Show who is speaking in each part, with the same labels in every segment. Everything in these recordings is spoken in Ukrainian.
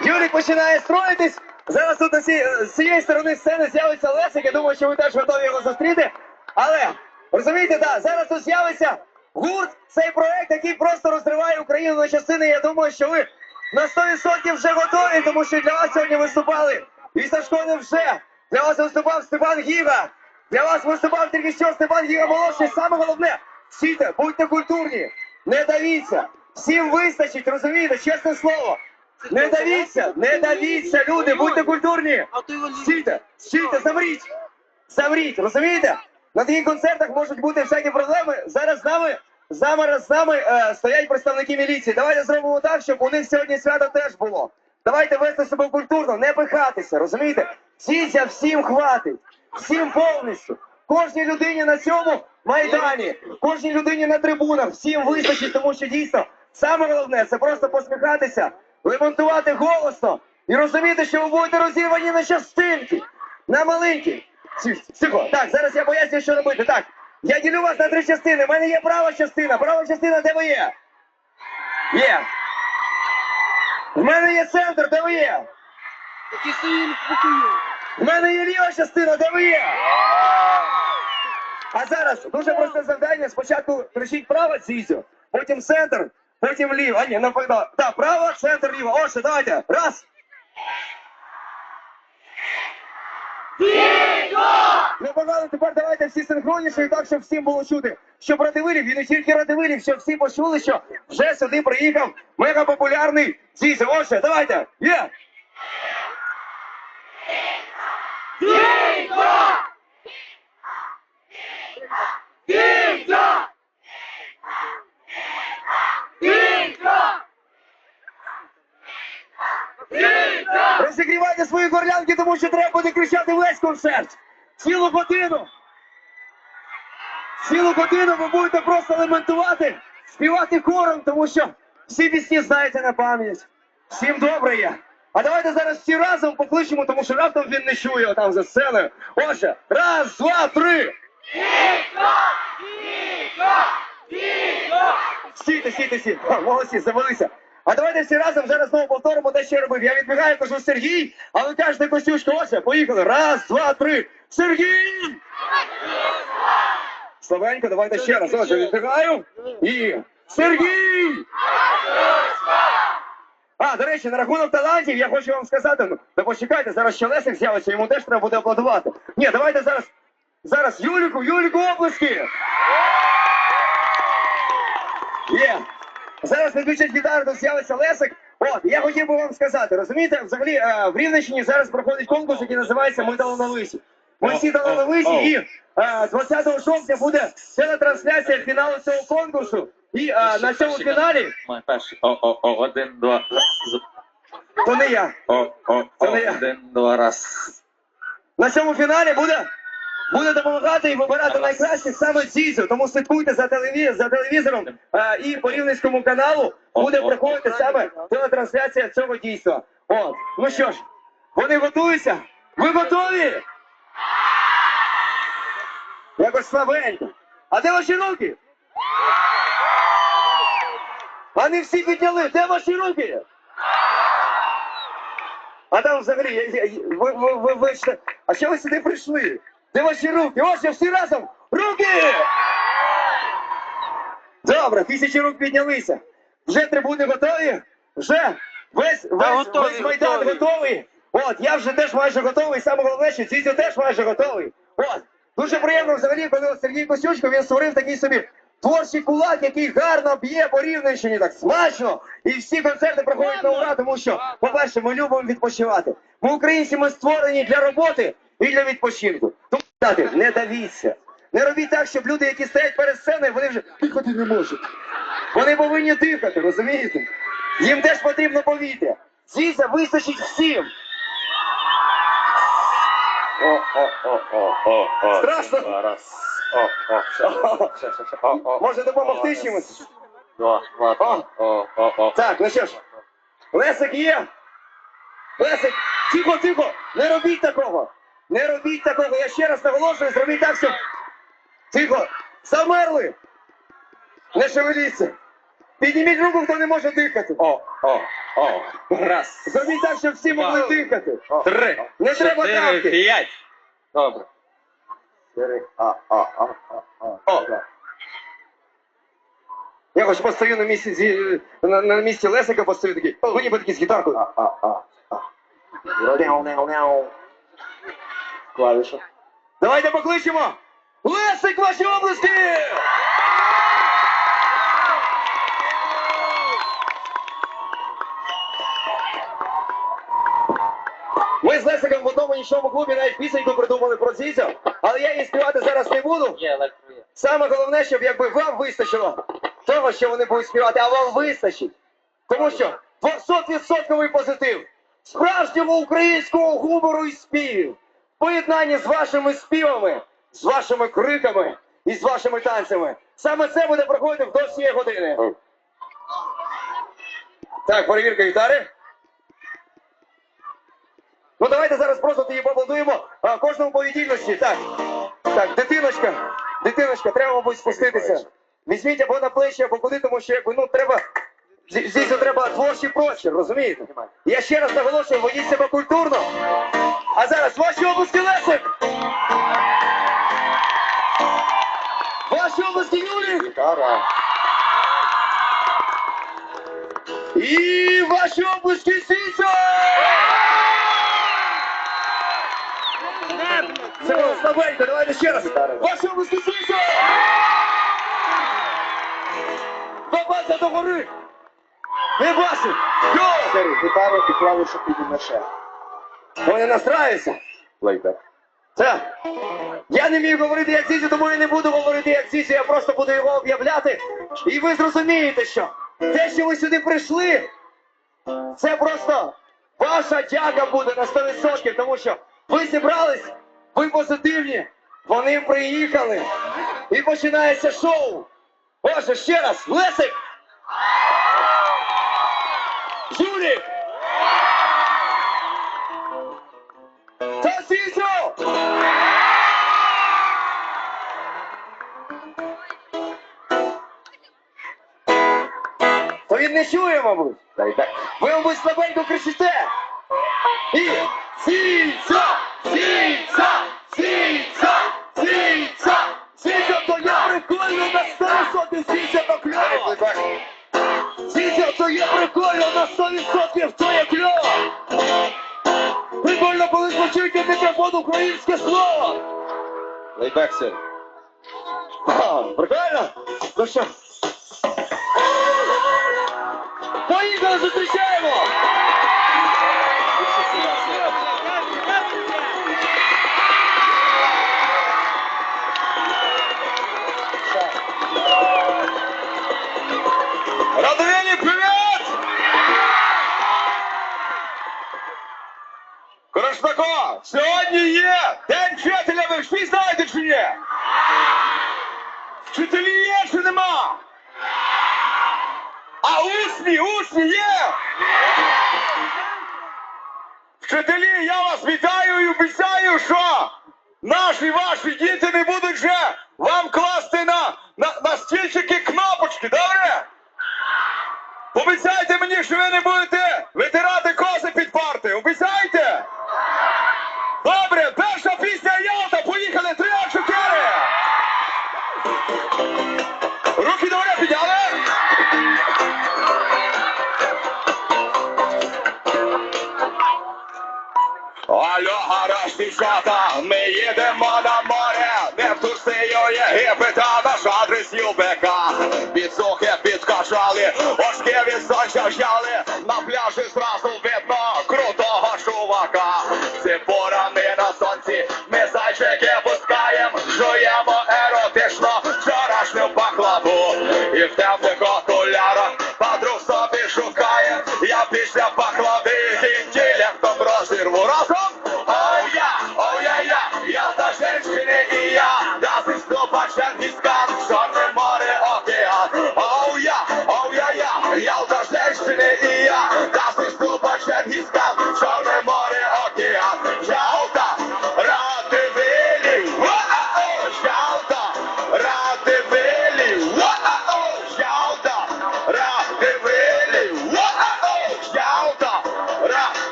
Speaker 1: Юрик починає строїтись. Зараз тут з цієї сторони сцени з'явиться Лесик. Я думаю, що ви теж готові його зустріти. Але розумієте, да, зараз тут з'явиться гурт, цей проект, який просто розриває Україну на частини. Я думаю, що ви на 100% вже готові, тому що для вас сьогодні виступали і Сашко не вже. Для вас виступав Степан Гіга. Для вас виступав тільки що Степан Гіга молодший. Саме головне, всіте, будьте культурні, не давіться. Всім вистачить, розумієте, чесне слово. Не давіться, не давіться, люди, будьте культурні. Стійте, стійте, замріть. Замріть, розумієте? На таких концертах можуть бути всякі проблеми. Зараз з нами, зараз з нами е, стоять представники міліції. Давайте зробимо так, щоб у них сьогодні свято теж було. Давайте вести себе культурно, не пихатися, розумієте? Сіться всім хватить, всім повністю. Кожній людині на цьому майдані, кожній людині на трибунах, всім вистачить, тому що дійсно саме головне це просто посміхатися, лемонтувати голосно і розуміти, що ви будете розірвані на частинки, на маленькі. Тихо, так, зараз я поясню, що робити. Так, я ділю вас на три частини. У мене є права частина. Права частина, де ви є? Є. В мене є центр, де ви є? У мене є ліва частина, де ви є? А зараз дуже просте завдання. Спочатку кричіть право цізю, потім центр, потім ліво. А ні, навпаки. Так, право, центр, ліво. Отже, давайте. Раз. Непогано, тепер давайте всі синхронніше і так, щоб всім було чути, що Радивилів, і не тільки Радивилів, щоб всі почули, що вже сюди приїхав мегапопулярний Зізя. Отже, давайте. Є! Розігрівайте свої горлянки, тому що треба буде кричати весь концерт. Цілу годину. Цілу годину ви будете просто лементувати, співати хором, тому що всі пісні знаєте на пам'ять. Всім добре є. А давайте зараз всі разом покличемо, тому що раптом він не чує там за сценою. Отже, раз, два, три. Стійте, стійте, стійте. О, Молодці, завелися. А давайте всі разом зараз знову повторимо що я робив. Я відбігаю, кажу Сергій, а ви кажете Костюшко, отже, поїхали. Раз, два, три. Сергій! Славенько, давайте ще раз. Отже, відбігаю. І Сергій! А, до речі, на рахунок талантів я хочу вам сказати, ну, та почекайте, зараз ще Лесик з'явиться, йому теж треба буде аплодувати. Ні, давайте зараз, зараз Юліку, Юліку оплески! Є. Зараз відключать гітару, з'явиться Лесик. От, я хотів би вам сказати, розумієте, взагалі е, в Рівненщині зараз проходить конкурс, який називається Ми талановиті. Ми всі талановиті і е, 20 жовтня буде телетрансляція фіналу цього конкурсу. І е, на цьому фіналі,
Speaker 2: Май перший. О, о, о, один, два, раз.
Speaker 1: то не я,
Speaker 2: О, о, о,
Speaker 1: Це не я.
Speaker 2: один, два, раз.
Speaker 1: на цьому фіналі буде, буде допомагати і вибирати найкращих саме Зізю. Тому слідкуйте за, телеві, за телевізором е, і по Рівненському каналу буде проходити саме телетрансляція цього дійства. От, ну що ж, вони готуються? Ви готові? Якось слабенько. А де ваші руки? Вони всі підняли. Де ваші руки? А там взагалі, я- ви, ви, ви, ви а що ви сюди прийшли? Де ваші руки? Ось всі разом! Руки! Добре, тисячі рук піднялися. Вже трибуни готові? Вже весь, весь,
Speaker 3: готові,
Speaker 1: весь майдан
Speaker 3: готові.
Speaker 1: готовий. От, я вже теж майже готовий, саме головне, що Цізю теж майже готовий. От, дуже приємно взагалі, коли Сергій Костючко, він створив такий собі творчий кулак, який гарно б'є по Рівненщині, так смачно. І всі концерти проходять на ура, тому що, по-перше, ми любимо відпочивати. Ми українці, ми створені для роботи і для відпочинку. Тому дати, не давіться. Не робіть так, щоб люди, які стоять перед сценою, вони вже дихати не можуть. Вони повинні дихати, розумієте? Їм теж потрібно повітря. Зізя вистачить всім. Страшно? Може допомогти чимось? Так, ну що ж, Лесик є. Лесик, тихо, тихо, не робіть такого. Не робіть такого. Я ще раз наголошую, зробіть так, щоб. Тихо, замерли. Не шевеліться. Підніміть руку, хто не може дихати.
Speaker 2: О, о, о. Раз.
Speaker 1: Зробіть так, щоб всі могли дихати.
Speaker 2: Три.
Speaker 1: Не треба
Speaker 2: чотири,
Speaker 1: давки.
Speaker 2: П'ять. Добре.
Speaker 1: А, а, а, а, О. Я хоч постою на місці зі- на, на місці Лесика постою такий. Ви ніби такий з гітаркою. А, а, а, а.
Speaker 2: Клавіша.
Speaker 1: Давайте покличемо! Лесик, ваші області! Ми з Лесиком в одному нічному клубі навіть пісеньку придумали про Зізю, але я її співати зараз не буду. Саме головне, щоб якби вам вистачило того, що вони будуть співати, а вам вистачить. Тому що 200% позитив справжнього українського гумору і співів, в поєднанні з вашими співами, з вашими криками і з вашими танцями. Саме це буде проходити вдовж цієї години. Так, перевірка гітари. Ну давайте зараз просто тоді поаплодуємо а, кожному по віддільності. Так, так, дитиночка, дитиночка, треба, мабуть, спуститися. Візьміть або на плечі, або куди, тому що якби ну треба. Звісно, треба творчий простір, розумієте? Я ще раз наголошую, ведіть себе культурно. А зараз ваші області Лесик! Ваші області Юрій! І ваші області Сіся! Це було слабенько, давайте ще раз. Ваші області Сіся! Бабася до гори! Не бачу! Йо!
Speaker 2: Гітару і клавішу підіймеше.
Speaker 1: Вони настраюються.
Speaker 2: Плейбек.
Speaker 1: Це. Я не вмію говорити як Зізі, тому я не буду говорити як Зізі, я просто буду його об'являти. І ви зрозумієте, що те, що ви сюди прийшли, це просто ваша дяка буде на 100%, тому що ви зібрались, ви позитивні, вони приїхали. І починається шоу. Боже, ще раз, Лесик! Юрік! Та То він не чує, мабуть. Ви, мабуть, слабенько кричите. І сіця, сіця, українське слово.
Speaker 2: Плейбек син.
Speaker 1: Прикольно? Ну що? Поїхали, зустрічаємо! Радовені, привіт! Крашнако, сьогодні є День вчителя, ви всі знаєте чи ні? Вчителі є чи нема? А усні, усні є? Вчителі, я вас вітаю і обіцяю, що наші ваші діти не будуть вже вам класти на, на, на стільчики кнопочки, добре? Обіцяйте мені, що ви не будете витирати коси під парти. Обіцяйте? Дівчата, ми їдемо на море, не в Турцію, Єгипета, наш адрес ЮБК. Підсухи підкачали, очки від сонця взяли,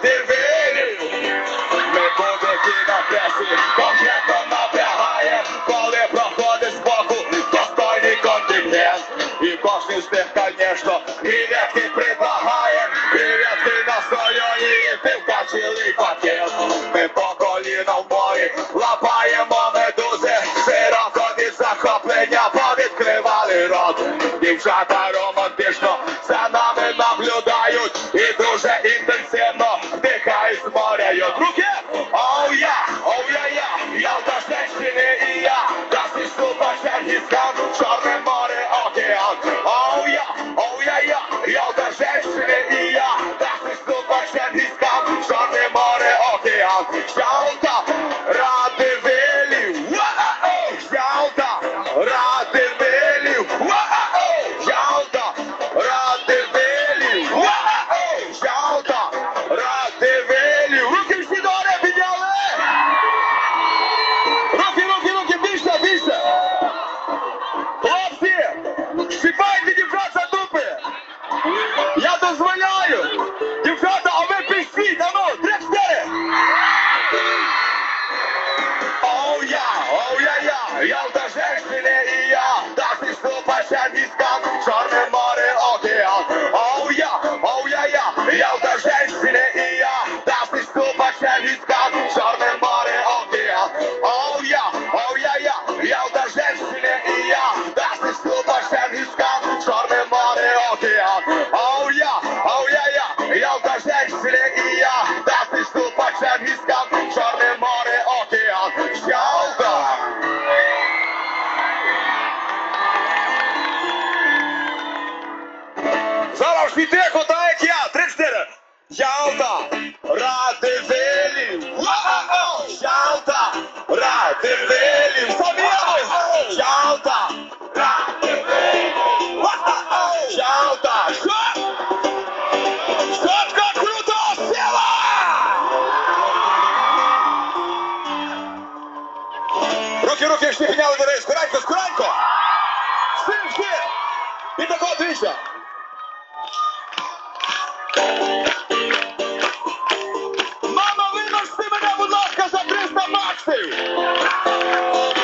Speaker 1: дивились, ми кубики на пресі, конкретно напрягає, коли проходить з боку достойний контингент. І кожен з тих,
Speaker 4: звісно, привітки предлагає, привітки на солі, ти пакет. Ми по коліна в лапаємо медузи, широко захоплення повідкривали рот. Дівчата океан. Ялта, Радивилів, Вау! Ялта, Радивилів, Вау! Ялта, Радивилів, Вау! Ялта, Радивилів. Руки всі до підняли! Руки, руки, руки, більше, більше! Хлопці, щипайте дівчат дупи! Я дозволяю! Радивилів! Чалта! Радивилів! Саміл! Чалта! Радивилів! Чалта! Шапка круто! Сила! Руки, руки, ще підняли до рейс! Скоренько, скоренько! Всі, всі! І такого двічі! Brasil!